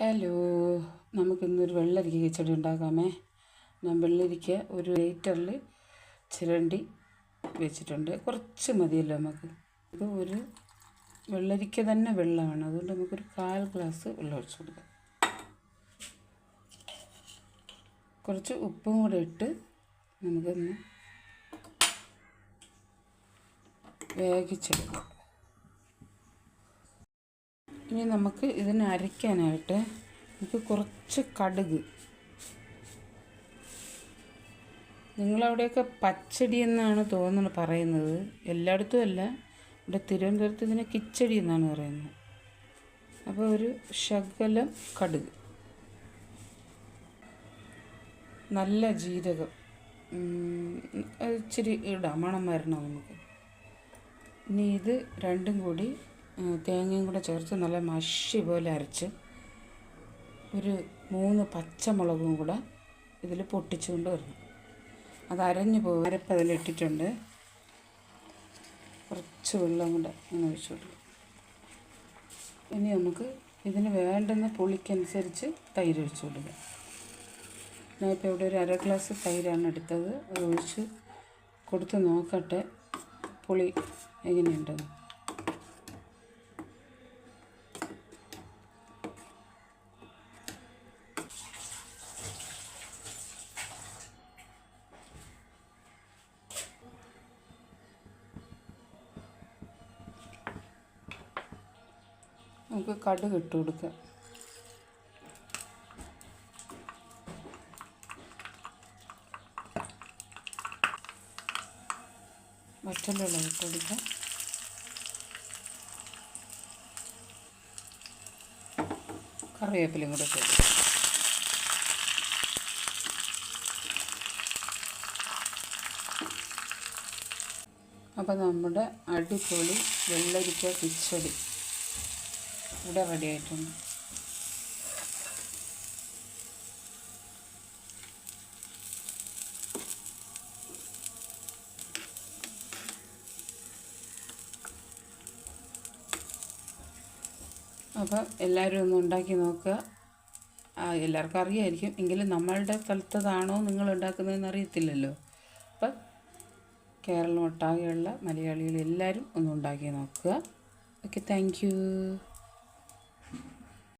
Hello നമുക്കിന്നൊരു വെള്ളരിക്ക കിച്ചടി ഉണ്ടാക്കാമേ. ഞാൻ വെള്ളരിക്ക ഒരു ലൈറ്ററിൽ ചിരണ്ടി വെച്ചിട്ടുണ്ട്. കുറച്ച് മതിയല്ലോ നമുക്ക്. ഇത് ഒരു വെള്ളരിക്ക തന്നെ വെള്ളമാണ്. അതുകൊണ്ട് നമുക്കൊരു കാൽ ഗ്ലാസ് വെള്ളം ഒഴിച്ച് കൊടുക്കാം. കുറച്ച് ഉപ്പും കൂടെ ഇട്ട് നമുക്കൊന്ന് വേവിച്ചെടുക്കാം. ഇനി നമുക്ക് ഇതിനെ അരയ്ക്കാനായിട്ട് നമുക്ക് കുറച്ച് കടുക്. നിങ്ങളവിടെയൊക്കെ പച്ചടി എന്നാണ് തോന്നുന്നത് പറയുന്നത്. എല്ലായിടത്തും അല്ല. ഇവിടെ തിരുവനന്തപുരത്ത് ഇതിനെ കിച്ചടി എന്നാണ് പറയുന്നത്. അപ്പോൾ ഒരു ശകലം കടുക്. നല്ല ജീരകം. ഇച്ചിരി ഇടാം. മണം വരണം നമുക്ക്. ഇനി ഇത് രണ്ടും കൂടി തേങ്ങയും കൂടെ ചേർത്ത് നല്ല മഷി പോലെ അരച്ച് ഒരു മൂന്ന് പച്ചമുളകും കൂടെ ഇതിൽ പൊട്ടിച്ചുകൊണ്ട് വരണം. അത് അരഞ്ഞു പോകും അരപ്പ് അതിലിട്ടിട്ടുണ്ട് കുറച്ച് വെള്ളം കൂടെ ഇങ്ങനെ ഒഴിച്ചു ഇനി നമുക്ക് ഇതിന് വേണ്ടുന്ന പുളിക്കനുസരിച്ച് തൈര് ഒഴിച്ചു കൊടുക്കാം. ഞാനിപ്പോൾ ഇവിടെ ഒരു അര ഗ്ലാസ് തൈരാണ് എടുത്തത്. അത് ഒഴിച്ച് കൊടുത്ത് നോക്കട്ടെ പുളി എങ്ങനെയുണ്ടെന്ന്. നമുക്ക് കടുക് ഇട്ട് കൊടുക്കാം. വറ്റലുള്ള ഇട്ട് കൊടുക്കുക കറിവേപ്പിലയും കൂടെ ഇട്ട് കൊടുക്കാം. അപ്പോൾ നമ്മുടെ അടിപൊളി വെള്ളരിക്ക കിച്ചടി. ഇവിടെ റെഡി ആയിട്ടുണ്ട്. അപ്പോൾ എല്ലാവരും ഒന്ന് ഉണ്ടാക്കി നോക്കുക. എല്ലാവർക്കും അറിയായിരിക്കും. എങ്കിലും നമ്മളുടെ സ്ഥലത്തതാണോ നിങ്ങൾ ഉണ്ടാക്കുന്നതെന്ന് അറിയത്തില്ലല്ലോ. അപ്പം കേരളം ഒട്ടാകെയുള്ള മലയാളികൾ എല്ലാവരും ഒന്ന് ഉണ്ടാക്കി നോക്കുക. Okay thank